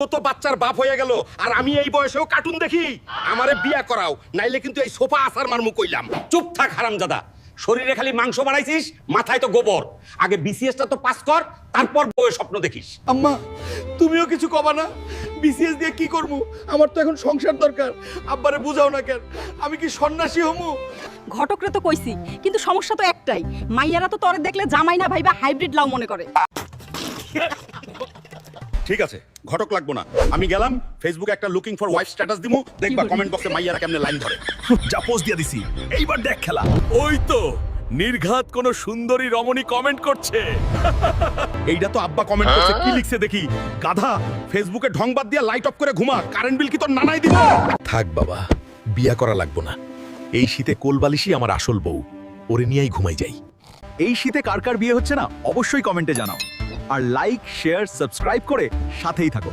তো বাচ্চার বাপ হয়ে গেল আর আমি এই বয়সেও কার্টুন দেখি। আমারে বিয়া করাও নাইলে কিন্তু এই সোফা আসার মারমু কইলাম। চুপ থাক হারামজাদা। শরীরে খালি মাংস বাড়াইছিস মাথায় তো গোবর। আগে বিসিএসটা তো পাস কর তারপর বউয়ের স্বপ্ন দেখিস। আম্মা তুমিও কিছু কবা না? বিসিএস দিয়ে কি করব আমার তো এখন সংসার দরকার। আব্বারে বুঝাও না কেন? আমি কি সন্ন্যাসী হমু? ঘটকরে তো কইছি কিন্তু সমস্যা তো একটাই। মাইয়ারা তো তরে দেখলে জামাই না ভাইবা হাইব্রিড লাও মনে করে। ঠিক আছে ঘটক লাগবো না। আমি গেলাম ফেসবুকে একটা লুকিং ফর ওয়াইফ স্ট্যাটাস দিমু দেখবা কমেন্ট বক্সে মাইয়ারা কেমনে লাইন ধরে। যা পোস্ট দিয়ে দিছি এইবার দেখ খেলা। ওই তো নির্ঘাত কোন সুন্দরী রমণী কমেন্ট করছে। এইটা তো আব্বা কমেন্ট করছে কি লিখছে দেখি। গাধা ফেসবুকে ঢং বাদ দিয়া লাইট অফ করে ঘুমা কারেন্ট বিল কি তোর নানাই দিব থাক বাবা বিয়া করা লাগবো না। এই শীতে কোলবালিশই আমার আসল বউ ওরে নিয়েই ঘুমাই যাই। এই শীতে কার কার বিয়ে হচ্ছে না অবশ্যই কমেন্টে জানাও। আর লাইক শেয়ার সাবস্ক্রাইব করে সাথেই থাকো।